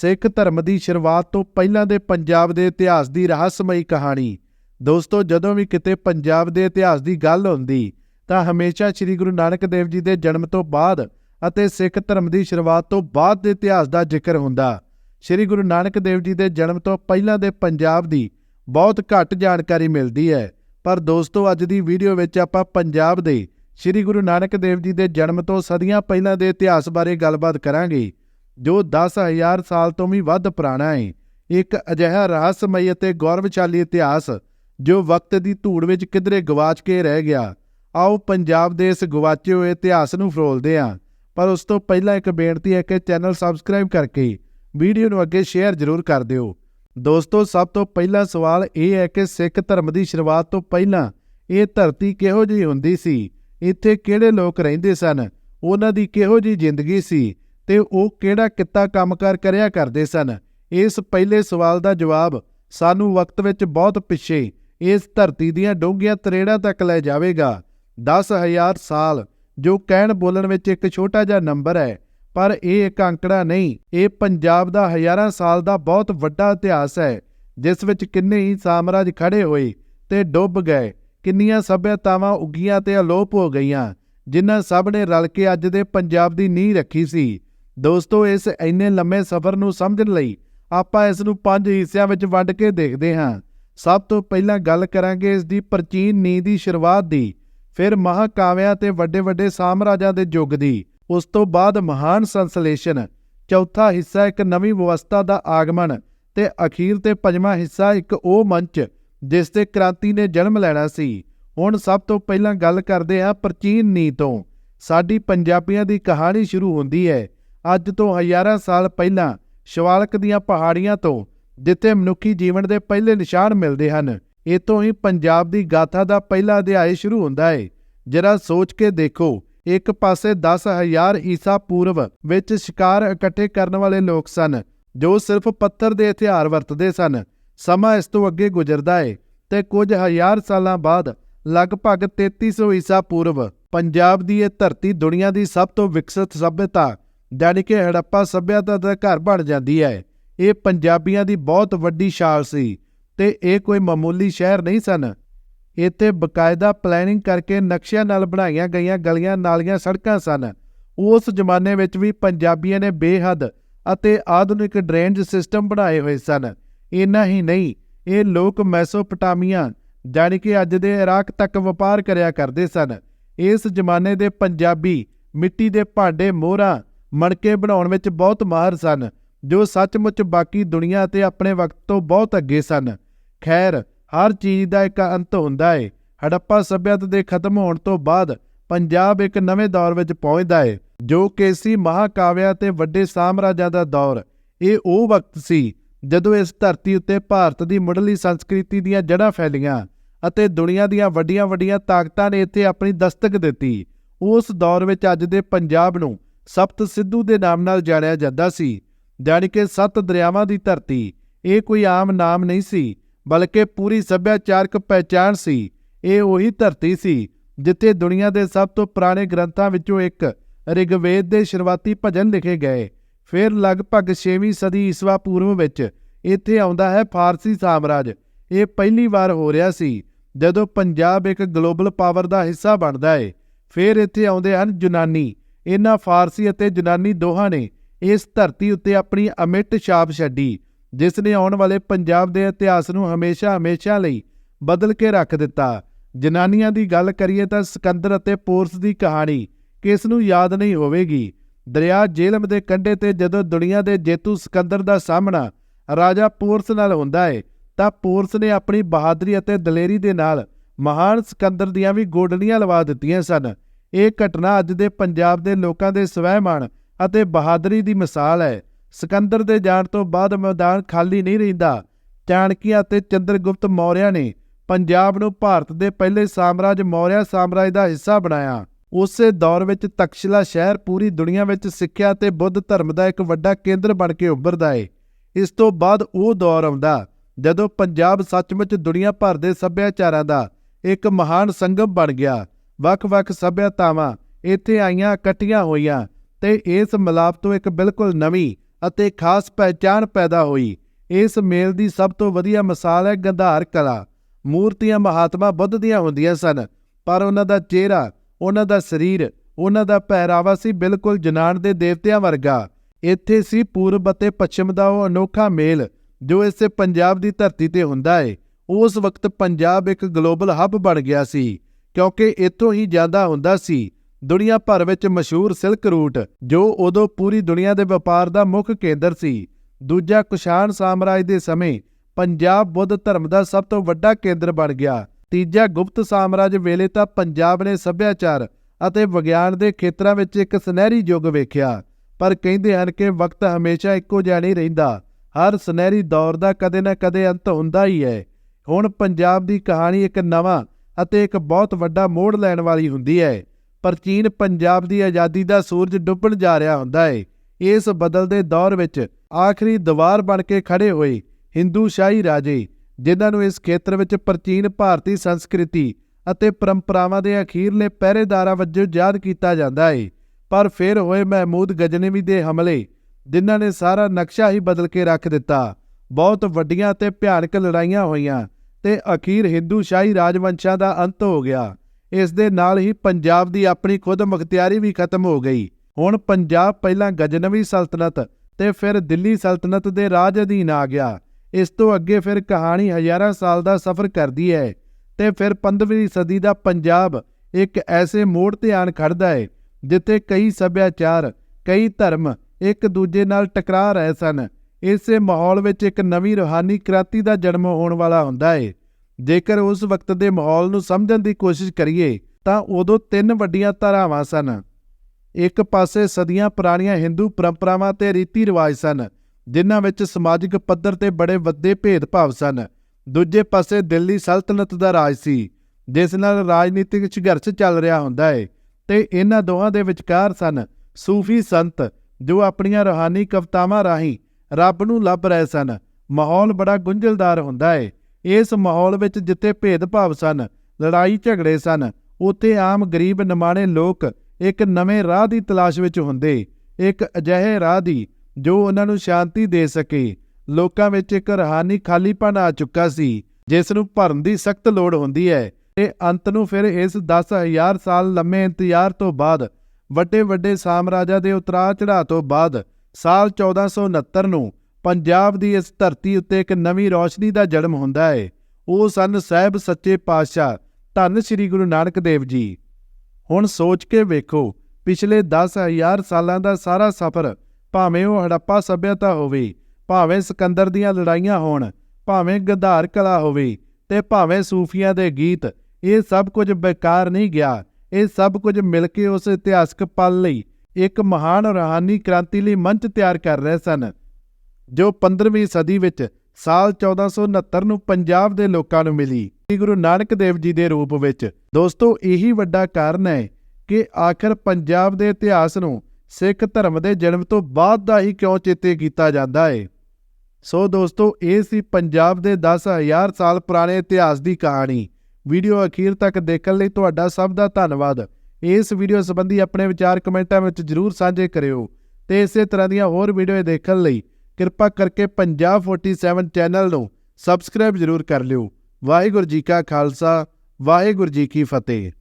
ਸਿੱਖ ਧਰਮ ਦੀ ਸ਼ੁਰੂਆਤ ਤੋਂ ਪਹਿਲਾਂ ਦੇ ਪੰਜਾਬ ਦੇ ਇਤਿਹਾਸ ਦੀ ਰਹੱਸਮਈ ਕਹਾਣੀ। ਦੋਸਤੋ, ਜਦੋਂ ਵੀ ਕਿਤੇ ਪੰਜਾਬ ਦੇ ਇਤਿਹਾਸ ਦੀ ਗੱਲ ਹੁੰਦੀ, ਤਾਂ ਹਮੇਸ਼ਾ ਸ੍ਰੀ ਗੁਰੂ ਨਾਨਕ ਦੇਵ ਜੀ ਦੇ ਜਨਮ ਤੋਂ ਬਾਅਦ ਅਤੇ ਸਿੱਖ ਧਰਮ ਦੀ ਸ਼ੁਰੂਆਤ ਤੋਂ ਬਾਅਦ ਦੇ ਇਤਿਹਾਸ ਦਾ ਜ਼ਿਕਰ ਹੁੰਦਾ। ਸ੍ਰੀ ਗੁਰੂ ਨਾਨਕ ਦੇਵ ਜੀ ਦੇ ਜਨਮ ਤੋਂ ਪਹਿਲਾਂ ਦੇ ਪੰਜਾਬ ਦੀ ਬਹੁਤ ਘੱਟ ਜਾਣਕਾਰੀ ਮਿਲਦੀ ਹੈ। ਪਰ ਦੋਸਤੋ, ਅੱਜ ਦੀ ਵੀਡੀਓ ਵਿੱਚ ਆਪਾਂ ਪੰਜਾਬ ਦੇ ਸ੍ਰੀ ਗੁਰੂ ਨਾਨਕ ਦੇਵ ਜੀ ਦੇ ਜਨਮ ਤੋਂ ਸਦੀਆਂ ਪਹਿਲਾਂ ਦੇ ਇਤਿਹਾਸ ਬਾਰੇ ਗੱਲਬਾਤ ਕਰਾਂਗੇ। ਜੋ 10000 ਸਾਲ ਤੋਂ ਵੀ ਵੱਧ ਪੁਰਾਣਾ ਹੈ ਇੱਕ ਅਜਿਹਾ ਰਹੱਸਮਈ ਅਤੇ ਗੌਰਵਸ਼ਾਲੀ ਇਤਿਹਾਸ ਜੋ ਵਕਤ ਦੀ ਧੂੜ ਵਿੱਚ ਕਿਧਰੇ ਗਵਾਚ ਕੇ ਰਹਿ ਗਿਆ। ਆਓ ਪੰਜਾਬ ਦੇ ਇਸ ਗਵਾਚੇ ਹੋਏ ਇਤਿਹਾਸ ਨੂੰ ਫਰੋਲਦੇ ਹਾਂ ਪਰ ਉਸ ਤੋਂ ਪਹਿਲਾਂ ਇੱਕ ਬੇਨਤੀ ਹੈ ਕਿ ਚੈਨਲ ਸਬਸਕ੍ਰਾਈਬ ਕਰਕੇ ਵੀਡੀਓ ਨੂੰ ਅੱਗੇ ਸ਼ੇਅਰ ਜ਼ਰੂਰ ਕਰ ਦਿਓ। ਦੋਸਤੋ, ਸਭ ਤੋਂ ਪਹਿਲਾ ਸਵਾਲ ਇਹ ਹੈ ਕਿ ਸਿੱਖ ਧਰਮ ਦੀ ਸ਼ੁਰੂਆਤ ਤੋਂ ਪਹਿਲਾਂ ਇਹ ਧਰਤੀ ਕਿਹੋ ਜਿਹੀ ਹੁੰਦੀ ਸੀ? ਇੱਥੇ ਕਿਹੜੇ ਲੋਕ ਰਹਿੰਦੇ ਸਨ? ਉਹਨਾਂ ਦੀ ਕਿਹੋ ਜਿਹੀ ਜ਼ਿੰਦਗੀ ਸੀ? ਤੇ ਉਹ ਕਿਹੜਾ ਕਿੱਤਾ ਕੰਮਕਾਰ ਕਰਿਆ ਕਰਦੇ ਸਨ? ਇਸ ਪਹਿਲੇ ਸਵਾਲ ਦਾ ਜਵਾਬ ਸਾਨੂੰ ਵਕਤ ਵਿੱਚ ਬਹੁਤ ਪਿੱਛੇ ਇਸ ਧਰਤੀ ਦੀਆਂ ਡੂੰਘੀਆਂ ਤਰੇੜਾਂ ਤੱਕ ਲੈ ਜਾਵੇਗਾ। 10000 ਸਾਲ, ਜੋ ਕਹਿਣ ਬੋਲਣ ਵਿੱਚ ਇੱਕ ਛੋਟਾ ਜਿਹਾ ਨੰਬਰ ਹੈ, ਪਰ ਇਹ ਇੱਕ ਅੰਕੜਾ ਨਹੀਂ, ਇਹ ਪੰਜਾਬ ਦਾ ਹਜ਼ਾਰਾਂ ਸਾਲ ਦਾ ਬਹੁਤ ਵੱਡਾ ਇਤਿਹਾਸ ਹੈ, ਜਿਸ ਵਿੱਚ ਕਿੰਨੇ ਹੀ ਸਾਮਰਾਜ ਖੜੇ ਹੋਏ ਤੇ ਡੁੱਬ ਗਏ, ਕਿੰਨੀਆਂ ਸਭਿਅਤਾਵਾਂ ਉੱਗੀਆਂ ਤੇ ਅਲੋਪ ਹੋ ਗਈਆਂ, ਜਿਨ੍ਹਾਂ ਸਭ ਨੇ ਰਲ ਕੇ ਅੱਜ ਦੇ ਪੰਜਾਬ ਦੀ ਨੀਂਹ ਰੱਖੀ ਸੀ। ਦੋਸਤੋ, ਇਸ ਇੰਨੇ ਲੰਮੇ ਸਫ਼ਰ ਨੂੰ ਸਮਝਣ ਲਈ ਆਪਾਂ ਇਸ ਨੂੰ ਪੰਜ ਹਿੱਸਿਆਂ ਵਿੱਚ ਵੰਡ ਕੇ ਦੇਖਦੇ ਹਾਂ। ਸਭ ਤੋਂ ਪਹਿਲਾਂ ਗੱਲ ਕਰਾਂਗੇ ਇਸ ਦੀ ਪ੍ਰਾਚੀਨ ਨੀਂਹ ਦੀ ਸ਼ੁਰੂਆਤ ਦੀ, ਫਿਰ ਮਹਾਕਾਵਿਆਂ ਤੇ ਵੱਡੇ ਵੱਡੇ ਸਾਮਰਾਜਾਂ ਦੇ ਯੁੱਗ ਦੀ, ਉਸ ਤੋਂ ਬਾਅਦ ਮਹਾਨ ਸੰਸਲੇਸ਼ਨ ਚੌਥਾ ਹਿੱਸਾ ਇੱਕ ਨਵੀਂ ਵਿਵਸਥਾ ਦਾ ਆਗਮਨ ਤੇ ਅਖੀਰ ਤੇ ਪੰਜਵਾਂ ਹਿੱਸਾ ਇੱਕ ਉਹ ਮੰਚ ਜਿਸ ਤੇ ਕ੍ਰਾਂਤੀ ਨੇ ਜਨਮ ਲੈਣਾ ਸੀ। ਹੁਣ ਸਭ ਤੋਂ ਪਹਿਲਾਂ ਗੱਲ ਕਰਦੇ ਹਾਂ ਪ੍ਰਾਚੀਨ ਨੀਂਹ ਤੋਂ। ਸਾਡੀ ਪੰਜਾਬੀਆਂ ਦੀ ਕਹਾਣੀ ਸ਼ੁਰੂ ਹੁੰਦੀ ਹੈ ਅੱਜ ਤੋਂ ਹਜ਼ਾਰਾਂ ਸਾਲ ਪਹਿਲਾਂ ਸ਼ਿਵਾਲਕ ਦੀਆਂ ਪਹਾੜੀਆਂ ਤੋਂ ਜਿੱਥੇ ਮਨੁੱਖੀ ਜੀਵਨ ਦੇ ਪਹਿਲੇ ਨਿਸ਼ਾਨ ਮਿਲਦੇ ਹਨ। ਇਤੋਂ ਹੀ ਪੰਜਾਬ ਦੀ ਗਾਥਾ ਦਾ ਪਹਿਲਾ ਅਧਿਆਇ ਸ਼ੁਰੂ ਹੁੰਦਾ ਹੈ ਜਰਾ ਸੋਚ ਕੇ ਦੇਖੋ, ਇੱਕ ਪਾਸੇ 10000 ਈਸਾ ਪੂਰਵ ਵਿੱਚ ਸ਼ਿਕਾਰ ਇਕੱਠੇ ਕਰਨ ਵਾਲੇ ਲੋਕ ਸਨ, ਜੋ ਸਿਰਫ ਪੱਥਰ ਦੇ ਹਥਿਆਰ ਵਰਤਦੇ ਸਨ। ਸਮਾਂ ਇਸ ਤੋਂ ਅੱਗੇ ਗੁਜ਼ਰਦਾ ਹੈ ਤੇ ਕੁਝ ਹਜ਼ਾਰ ਸਾਲਾਂ ਬਾਅਦ ਲਗਭਗ 3300 ਈਸਾ ਪੂਰਵ ਪੰਜਾਬ ਦੀ ਇਹ ਧਰਤੀ ਦੁਨੀਆ ਦੀ ਸਭ ਤੋਂ ਵਿਕਸਿਤ ਸਭਿਅਤਾ ਜਾਣੀ ਕਿ ਹੜੱਪਾ ਸਭਿਅਤਾ ਦਾ ਘਰ ਬਣ ਜਾਂਦੀ ਹੈ। ਇਹ ਪੰਜਾਬੀਆਂ ਦੀ ਬਹੁਤ ਵੱਡੀ ਸ਼ਾਲ ਸੀ ਤੇ ਇਹ ਕੋਈ ਮਾਮੂਲੀ ਸ਼ਹਿਰ ਨਹੀਂ ਸਨ। ਇੱਥੇ ਬਕਾਇਦਾ ਪਲੈਨਿੰਗ ਕਰਕੇ ਨਕਸ਼ਿਆਂ ਨਾਲ ਬਣਾਈਆਂ ਗਈਆਂ ਗਲੀਆਂ ਨਾਲੀਆਂ ਸੜਕਾਂ ਸਨ। ਉਸ ਜ਼ਮਾਨੇ ਵਿੱਚ ਵੀ ਪੰਜਾਬੀਆਂ ਨੇ ਬੇਹੱਦ ਅਤੇ ਆਧੁਨਿਕ ਡਰੇਨਜ ਸਿਸਟਮ ਬਣਾਏ ਹੋਏ ਸਨ। ਇੰਨਾ ਹੀ ਨਹੀਂ, ਇਹ ਲੋਕ ਮੈਸੋਪਟਾਮੀਆ ਜਾਣੀ ਕਿ ਅੱਜ ਦੇ ਇਰਾਕ ਤੱਕ ਵਪਾਰ ਕਰਿਆ ਕਰਦੇ ਸਨ। ਇਸ ਜ਼ਮਾਨੇ ਦੇ ਪੰਜਾਬੀ ਮਿੱਟੀ ਦੇ ਭਾਂਡੇ ਮੋਹਰਾਂ ਮਣਕੇ ਬਣਾਉਣ ਵਿੱਚ ਬਹੁਤ ਮਾਹਰ ਸਨ, ਜੋ ਸੱਚਮੁੱਚ ਬਾਕੀ ਦੁਨੀਆ ਅਤੇ ਆਪਣੇ ਵਕਤ ਤੋਂ ਬਹੁਤ ਅੱਗੇ ਸਨ। ਖੈਰ, ਹਰ ਚੀਜ਼ ਦਾ ਇੱਕ ਅੰਤ ਹੁੰਦਾ ਏ। ਹੜੱਪਾ ਸਭਿਅਤਾ ਦੇ ਖਤਮ ਹੋਣ ਤੋਂ ਬਾਅਦ ਪੰਜਾਬ ਇੱਕ ਨਵੇਂ ਦੌਰ ਵਿੱਚ ਪਹੁੰਚਦਾ ਏ, ਜੋ ਕਿ ਸੀ ਮਹਾਕਾਵਿਆਂ ਤੇ ਵੱਡੇ ਸਾਮਰਾਜਾਂ ਦਾ ਦੌਰ। ਇਹ ਉਹ ਵਕਤ ਸੀ ਜਦੋਂ ਇਸ ਧਰਤੀ ਉੱਤੇ ਭਾਰਤ ਦੀ ਮੁੱਢਲੀ ਸੰਸਕ੍ਰਿਤੀ ਦੀਆਂ ਜੜ੍ਹਾਂ ਫੈਲੀਆਂ ਅਤੇ ਦੁਨੀਆ ਦੀਆਂ ਵੱਡੀਆਂ-ਵੱਡੀਆਂ ਤਾਕਤਾਂ ਨੇ ਇੱਥੇ ਆਪਣੀ ਦਸਤਕ ਦਿੱਤੀ। ਉਸ ਦੌਰ ਵਿੱਚ ਅੱਜ ਦੇ ਪੰਜਾਬ ਨੂੰ ਸਪਤ ਸਿੱਧੂ ਦੇ ਨਾਮ ਨਾਲ ਜਾਣਿਆ ਜਾਂਦਾ ਸੀ। ਜਾਣੀ ਕਿ ਸੱਤ ਦਰਿਆਵਾਂ ਦੀ ਧਰਤੀ। ਇਹ ਕੋਈ ਆਮ ਨਾਮ ਨਹੀਂ ਸੀ, ਬਲਕਿ ਪੂਰੀ ਸੱਭਿਆਚਾਰਕ ਪਹਿਚਾਣ ਸੀ। ਇਹ ਉਹੀ ਧਰਤੀ ਸੀ, ਜਿੱਥੇ ਦੁਨੀਆ ਦੇ ਸਭ ਤੋਂ ਪੁਰਾਣੇ ਗ੍ਰੰਥਾਂ ਵਿੱਚੋਂ ਇੱਕ ਰਿਗਵੇਦ ਦੇ ਸ਼ੁਰੂਆਤੀ ਭਜਨ ਲਿਖੇ ਗਏ। ਫਿਰ ਲਗਭਗ 6ਵੀਂ ਸਦੀ ਈਸਵਾ ਪੂਰਵ ਵਿੱਚ ਇੱਥੇ ਆਉਂਦਾ ਹੈ ਫਾਰਸੀ ਸਾਮਰਾਜ। ਇਹ ਪਹਿਲੀ ਵਾਰ ਹੋ ਰਿਹਾ ਸੀ, ਜਦੋਂ ਪੰਜਾਬ ਇੱਕ ਗਲੋਬਲ ਪਾਵਰ ਦਾ ਹਿੱਸਾ ਬਣਦਾ ਹੈ ਫਿਰ ਇੱਥੇ ਆਉਂਦੇ ਹਨ ਯੂਨਾਨੀ। ਇਹਨਾਂ ਫਾਰਸੀ ਅਤੇ ਜਨਾਨੀ ਦੋਹਾਂ ਨੇ ਇਸ ਧਰਤੀ ਉੱਤੇ ਆਪਣੀ ਅਮਿੱਟ ਛਾਪ ਛੱਡੀ, ਜਿਸ ਨੇ ਆਉਣ ਵਾਲੇ ਪੰਜਾਬ ਦੇ ਇਤਿਹਾਸ ਨੂੰ ਹਮੇਸ਼ਾ-ਹਮੇਸ਼ਾ ਲਈ ਬਦਲ ਕੇ ਰੱਖ ਦਿੱਤਾ। ਜਨਾਨੀਆਂ ਦੀ ਗੱਲ ਕਰੀਏ ਤਾਂ ਸਿਕੰਦਰ ਅਤੇ ਪੋਰਸ ਦੀ ਕਹਾਣੀ ਕਿਸ ਨੂੰ ਯਾਦ ਨਹੀਂ ਹੋਵੇਗੀ। ਦਰਿਆ ਜੇਲਮ ਦੇ ਕੰਢੇ ਤੇ ਜਦੋਂ ਦੁਨੀਆ ਦੇ ਜੇਤੂ ਸਿਕੰਦਰ ਦਾ ਸਾਹਮਣਾ ਰਾਜਾ ਪੋਰਸ ਨਾਲ ਹੁੰਦਾ ਹੈ ਤਾਂ ਪੋਰਸ ਨੇ ਆਪਣੀ ਬਹਾਦਰੀ ਅਤੇ ਦਲੇਰੀ ਦੇ ਨਾਲ ਮਹਾਨ ਸਿਕੰਦਰ ਦੀਆਂ ਵੀ ਗੋਡਲੀਆਂ ਲਵਾ ਦਿੱਤੀਆਂ ਸਨ। ਇਹ ਘਟਨਾ ਅੱਜ ਦੇ ਪੰਜਾਬ ਦੇ ਲੋਕਾਂ ਦੇ ਸਵੈਮਾਨ ਅਤੇ ਬਹਾਦਰੀ ਦੀ ਮਿਸਾਲ ਹੈ। ਸਿਕੰਦਰ ਦੇ ਜਾਣ ਤੋਂ ਬਾਅਦ ਮੈਦਾਨ ਖਾਲੀ ਨਹੀਂ ਰਹਿੰਦਾ। ਚਾਣਕੀਆ ਅਤੇ ਚੰਦਰਗੁਪਤ ਮੌਰਿਆ ਨੇ ਪੰਜਾਬ ਨੂੰ ਭਾਰਤ ਦੇ ਪਹਿਲੇ ਸਾਮਰਾਜ ਮੌਰਿਆ ਸਾਮਰਾਜ ਦਾ ਹਿੱਸਾ ਬਣਾਇਆ। ਉਸੇ ਦੌਰ ਵਿੱਚ ਤਕਸ਼ਲਾ ਸ਼ਹਿਰ ਪੂਰੀ ਦੁਨੀਆ ਵਿੱਚ ਸਿੱਖਿਆ ਤੇ ਬੁੱਧ ਧਰਮ ਦਾ ਇੱਕ ਵੱਡਾ ਕੇਂਦਰ ਬਣ ਕੇ ਉੱਭਰਦਾ ਏ। ਇਸ ਤੋਂ ਬਾਅਦ ਉਹ ਦੌਰ ਆਉਂਦਾ, ਜਦੋਂ ਪੰਜਾਬ ਸੱਚਮੁੱਚ ਦੁਨੀਆ ਭਰ ਦੇ ਸੱਭਿਆਚਾਰਾਂ ਦਾ ਇੱਕ ਮਹਾਨ ਸੰਗਮ ਬਣ ਗਿਆ। ਵੱਖ-ਵੱਖ ਸੱਭਿਆਤਾਵਾਂ ਇੱਥੇ ਆਈਆਂ, ਇਕੱਠੀਆਂ ਹੋਈਆਂ ਤੇ ਇਸ ਮਿਲਾਪ ਤੋਂ ਇੱਕ ਬਿਲਕੁਲ ਨਵੀਂ ਅਤੇ ਖਾਸ ਪਹਿਚਾਣ ਪੈਦਾ ਹੋਈ। ਇਸ ਮੇਲ ਦੀ ਸਭ ਤੋਂ ਵਧੀਆ ਮਿਸਾਲ ਹੈ ਗੰਧਾਰ ਕਲਾ। ਮੂਰਤੀਆਂ ਮਹਾਤਮਾ ਬੁੱਧ ਦੀਆਂ ਹੁੰਦੀਆਂ ਸਨ, ਪਰ ਉਹਨਾਂ ਦਾ ਚਿਹਰਾ, ਉਹਨਾਂ ਦਾ ਸਰੀਰ, ਉਹਨਾਂ ਦਾ ਪਹਿਰਾਵਾ ਸੀ ਬਿਲਕੁਲ ਜਨਾਨ ਦੇ ਦੇਵਤਿਆਂ ਵਰਗਾ। ਇੱਥੇ ਸੀ ਪੂਰਬ ਅਤੇ ਪੱਛਮ ਦਾ ਉਹ ਅਨੋਖਾ ਮੇਲ, ਜੋ ਇਸੇ ਪੰਜਾਬ ਦੀ ਧਰਤੀ ਤੇ ਹੁੰਦਾ ਏ। ਉਸ ਵਕਤ ਪੰਜਾਬ ਇੱਕ ਗਲੋਬਲ ਹੱਬ ਬਣ ਗਿਆ ਸੀ। ਕਿਉਂਕਿ ਇੱਥੋਂ ਹੀ ਜਾਂਦਾ ਹੁੰਦਾ ਸੀ। ਦੁਨੀਆ ਭਰ ਵਿੱਚ ਮਸ਼ਹੂਰ ਸਿਲਕ ਰੂਟ, ਜੋ ਉਦੋਂ ਪੂਰੀ ਦੁਨੀਆ ਦੇ ਵਪਾਰ ਦਾ ਮੁੱਖ ਕੇਂਦਰ ਸੀ। ਦੂਜਾ ਕੁਸ਼ਾਣ ਸਾਮਰਾਜ ਦੇ ਸਮੇਂ ਪੰਜਾਬ ਬੁੱਧ ਧਰਮ ਦਾ ਸਭ ਤੋਂ ਵੱਡਾ ਕੇਂਦਰ ਬਣ ਗਿਆ। ਤੀਜਾ ਗੁਪਤ ਸਾਮਰਾਜ ਵੇਲੇ ਤਾਂ ਪੰਜਾਬ ਨੇ ਸੱਭਿਆਚਾਰ ਅਤੇ ਵਿਗਿਆਨ ਦੇ ਖੇਤਰਾਂ ਵਿੱਚ ਇੱਕ ਸੁਨਹਿਰੀ ਯੁੱਗ ਵੇਖਿਆ। ਪਰ ਕਹਿੰਦੇ ਹਨ ਕਿ ਵਕਤ ਹਮੇਸ਼ਾ ਇੱਕੋ ਜਿਹਾ ਨਹੀਂ ਰਹਿੰਦਾ। ਹਰ ਸੁਨਹਿਰੀ ਦੌਰ ਦਾ ਕਦੇ ਨਾ ਕਦੇ ਅੰਤ ਹੁੰਦਾ ਹੀ ਹੈ। ਹੁਣ ਪੰਜਾਬ ਦੀ ਕਹਾਣੀ ਇੱਕ ਨਵਾਂ ਅਤੇ ਇੱਕ ਬਹੁਤ ਵੱਡਾ ਮੋੜ ਲੈਣ ਵਾਲੀ ਹੁੰਦੀ ਹੈ। ਪ੍ਰਾਚੀਨ ਪੰਜਾਬ ਦੀ ਆਜ਼ਾਦੀ ਦਾ ਸੂਰਜ ਡੁੱਬਣ ਜਾ ਰਿਹਾ ਹੁੰਦਾ ਹੈ ਇਸ ਬਦਲਦੇ ਦੌਰ ਵਿੱਚ ਆਖਰੀ ਦੀਵਾਰ ਬਣ ਕੇ ਖੜੇ ਹੋਏ ਹਿੰਦੂ ਸ਼ਾਹੀ ਰਾਜੇ, ਜਿਨ੍ਹਾਂ ਨੂੰ ਇਸ ਖੇਤਰ ਵਿੱਚ ਪ੍ਰਾਚੀਨ ਭਾਰਤੀ ਸੰਸਕ੍ਰਿਤੀ ਅਤੇ ਪਰੰਪਰਾਵਾਂ ਦੇ ਅਖੀਰਲੇ ਪਹਿਰੇਦਾਰਾਂ ਵਜੋਂ ਯਾਦ ਕੀਤਾ ਜਾਂਦਾ ਹੈ ਪਰ ਫਿਰ ਹੋਏ ਮਹਿਮੂਦ ਗਜਨਵੀ ਦੇ ਹਮਲੇ, ਜਿਨ੍ਹਾਂ ਨੇ ਸਾਰਾ ਨਕਸ਼ਾ ਹੀ ਬਦਲ ਕੇ ਰੱਖ ਦਿੱਤਾ। ਬਹੁਤ ਵੱਡੀਆਂ ਤੇ ਭਿਆਨਕ ਲੜਾਈਆਂ ਹੋਈਆਂ ਤੇ ਅਖੀਰ ਹਿੰਦੂ ਸ਼ਾਹੀ ਰਾਜਵੰਸ਼ਾਂ ਦਾ ਅੰਤ ਹੋ ਗਿਆ। ਇਸ ਦੇ ਨਾਲ ਹੀ ਪੰਜਾਬ ਦੀ ਆਪਣੀ ਖੁਦ ਮੁਖਤਿਆਰੀ ਵੀ ਖਤਮ ਹੋ ਗਈ। ਹੁਣ ਪੰਜਾਬ ਪਹਿਲਾਂ ਗਜਨਵੀ ਸਲਤਨਤ ਤੇ ਫਿਰ ਦਿੱਲੀ ਸਲਤਨਤ ਦੇ ਰਾਜ ਅਧੀਨ ਆ ਗਿਆ। ਇਸ ਤੋਂ ਅੱਗੇ ਫਿਰ ਕਹਾਣੀ ਹਜ਼ਾਰਾਂ ਸਾਲ ਦਾ ਸਫ਼ਰ ਕਰਦੀ ਹੈ ਤੇ ਫਿਰ 15ਵੀਂ ਸਦੀ ਦਾ ਪੰਜਾਬ ਇੱਕ ਐਸੇ ਮੋੜ ਤੇ ਆਣ ਖੜਦਾ ਹੈ ਜਿੱਥੇ ਕਈ ਸੱਭਿਆਚਾਰ, ਕਈ ਧਰਮ ਇੱਕ ਦੂਜੇ ਨਾਲ ਟਕਰਾ ਰਹੇ ਸਨ ਇਸੇ ਮਾਹੌਲ ਵਿੱਚ ਇੱਕ ਨਵੀਂ ਰੂਹਾਨੀ ਕ੍ਰਾਂਤੀ ਦਾ ਜਨਮ ਹੋਣ ਵਾਲਾ ਹੁੰਦਾ ਹੈ ਜੇਕਰ ਉਸ ਵਕਤ ਦੇ ਮਾਹੌਲ ਨੂੰ ਸਮਝਣ ਦੀ ਕੋਸ਼ਿਸ਼ ਕਰੀਏ, ਤਾਂ ਉਦੋਂ ਤਿੰਨ ਵੱਡੀਆਂ ਧਾਰਾਵਾਂ ਸਨ। ਇੱਕ ਪਾਸੇ ਸਦੀਆਂ ਪੁਰਾਣੀਆਂ ਹਿੰਦੂ ਪਰੰਪਰਾਵਾਂ ਤੇ ਰੀਤੀ ਰਿਵਾਜ ਸਨ, ਜਿਨ੍ਹਾਂ ਵਿੱਚ ਸਮਾਜਿਕ ਪੱਧਰ ਤੇ ਬੜੇ ਵੱਡੇ ਭੇਦਭਾਵ ਸਨ। ਦੂਜੇ ਪਾਸੇ ਦਿੱਲੀ ਸਲਤਨਤ ਦਾ ਰਾਜ ਸੀ, ਜਿਸ ਨਾਲ ਰਾਜਨੀਤਿਕ ਸੰਘਰਸ਼ ਚੱਲ ਰਿਹਾ ਹੁੰਦਾ ਹੈ ਤੇ ਇਹਨਾਂ ਦੋਹਾਂ ਦੇ ਵਿਚਕਾਰ ਸਨ ਸੂਫੀ ਸੰਤ ਜੋ ਆਪਣੀਆਂ ਰੂਹਾਨੀ ਕਵਤਾਵਾਂ ਰਾਹੀਂ ਰੱਬ ਨੂੰ ਲੱਭ ਰਹੇ ਸਨ। ਮਾਹੌਲ ਬੜਾ ਗੁੰਝਲਦਾਰ ਹੁੰਦਾ ਹੈ ਇਸ ਮਾਹੌਲ ਵਿੱਚ ਜਿੱਥੇ ਭੇਦਭਾਵ ਸਨ, ਲੜਾਈ ਝਗੜੇ ਸਨ, ਉੱਥੇ ਆਮ ਗਰੀਬ ਨਿਮਾਣੇ ਲੋਕ ਇੱਕ ਨਵੇਂ ਰਾਹ ਦੀ ਤਲਾਸ਼ ਵਿੱਚ ਹੁੰਦੇ। ਇੱਕ ਅਜਿਹੇ ਰਾਹ ਦੀ ਜੋ ਉਹਨਾਂ ਨੂੰ ਸ਼ਾਂਤੀ ਦੇ ਸਕੇ। ਲੋਕਾਂ ਵਿੱਚ ਇੱਕ ਰਹਾਨੀ ਖਾਲੀਪਨ ਆ ਚੁੱਕਾ ਸੀ, ਜਿਸ ਨੂੰ ਭਰਨ ਦੀ ਸਖਤ ਲੋੜ ਹੁੰਦੀ ਹੈ ਤੇ ਅੰਤ ਨੂੰ ਫਿਰ ਇਸ 10000 ਸਾਲ ਲੰਮੇ ਇੰਤਜ਼ਾਰ ਤੋਂ ਬਾਅਦ ਵੱਡੇ ਵੱਡੇ ਸਾਮਰਾਜਾਂ ਦੇ ਉਤਰਾਅ ਚੜ੍ਹਾਅ ਤੋਂ ਬਾਅਦ ਸਾਲ 1469 ਨੂੰ ਪੰਜਾਬ ਦੀ ਇਸ ਧਰਤੀ ਉੱਤੇ ਇੱਕ ਨਵੀਂ ਰੌਸ਼ਨੀ ਦਾ ਜਨਮ ਹੁੰਦਾ ਹੈ ਉਹ ਸਨ ਸਾਹਿਬ ਸੱਚੇ ਪਾਤਸ਼ਾਹ ਧੰਨ ਸ੍ਰੀ ਗੁਰੂ ਨਾਨਕ ਦੇਵ ਜੀ। ਹੁਣ ਸੋਚ ਕੇ ਵੇਖੋ, ਪਿਛਲੇ 10000 ਸਾਲਾਂ ਦਾ ਸਾਰਾ ਸਫ਼ਰ ਭਾਵੇਂ ਉਹ ਹੜੱਪਾ ਸਭਿਅਤਾ ਹੋਵੇ, ਭਾਵੇਂ ਸਿਕੰਦਰ ਦੀਆਂ ਲੜਾਈਆਂ ਹੋਣ, ਭਾਵੇਂ ਗਧਾਰ ਕਲਾ ਹੋਵੇ ਤੇ ਭਾਵੇਂ ਸੂਫੀਆਂ ਦੇ ਗੀਤ, ਇਹ ਸਭ ਕੁਝ ਬੇਕਾਰ ਨਹੀਂ ਗਿਆ। ਇਹ ਸਭ ਕੁਝ ਮਿਲ ਕੇ ਉਸ ਇਤਿਹਾਸਕ ਪਲ ਲਈ ਇੱਕ ਮਹਾਨ ਰੂਹਾਨੀ ਕ੍ਰਾਂਤੀ ਲਈ ਮੰਚ ਤਿਆਰ ਕਰ ਰਹੇ ਸਨ, ਜੋ 15ਵੀਂ ਸਦੀ ਵਿੱਚ ਸਾਲ 1469 ਨੂੰ ਪੰਜਾਬ ਦੇ ਲੋਕਾਂ ਨੂੰ ਮਿਲੀ। ਸ੍ਰੀ ਗੁਰੂ ਨਾਨਕ ਦੇਵ ਜੀ ਦੇ ਰੂਪ ਵਿੱਚ, ਦੋਸਤੋ, ਇਹੀ ਵੱਡਾ ਕਾਰਨ ਹੈ ਕਿ ਆਖਰ ਪੰਜਾਬ ਦੇ ਇਤਿਹਾਸ ਨੂੰ ਸਿੱਖ ਧਰਮ ਦੇ ਜਨਮ ਤੋਂ ਬਾਅਦ ਦਾ ਹੀ ਕਿਉਂ ਚੇਤੇ ਕੀਤਾ ਜਾਂਦਾ ਹੈ ਸੋ ਦੋਸਤੋ, ਇਹ ਸੀ ਪੰਜਾਬ ਦੇ 10000 ਸਾਲ ਪੁਰਾਣੇ ਇਤਿਹਾਸ ਦੀ ਕਹਾਣੀ। ਵੀਡੀਓ ਅਖੀਰ ਤੱਕ ਦੇਖਣ ਲਈ ਤੁਹਾਡਾ ਸਭ ਦਾ ਧੰਨਵਾਦ। ਇਸ ਵੀਡੀਓ ਸੰਬੰਧੀ ਆਪਣੇ ਵਿਚਾਰ ਕਮੈਂਟਾਂ ਵਿੱਚ ਜਰੂਰ ਸਾਂਝੇ ਕਰਿਓ ਤੇ ਇਸੇ ਤਰ੍ਹਾਂ ਦੀਆਂ ਹੋਰ ਵੀਡੀਓ ਦੇਖਣ ਲਈ ਕਿਰਪਾ ਕਰਕੇ ਪੰਜਾਬ 47 ਚੈਨਲ ਨੂੰ ਸਬਸਕ੍ਰਾਈਬ ਜਰੂਰ ਕਰ ਲਿਓ। ਵਾਹਿਗੁਰੂ ਜੀ ਕਾ ਖਾਲਸਾ, ਵਾਹਿਗੁਰੂ ਜੀ ਕੀ ਫਤਿਹ।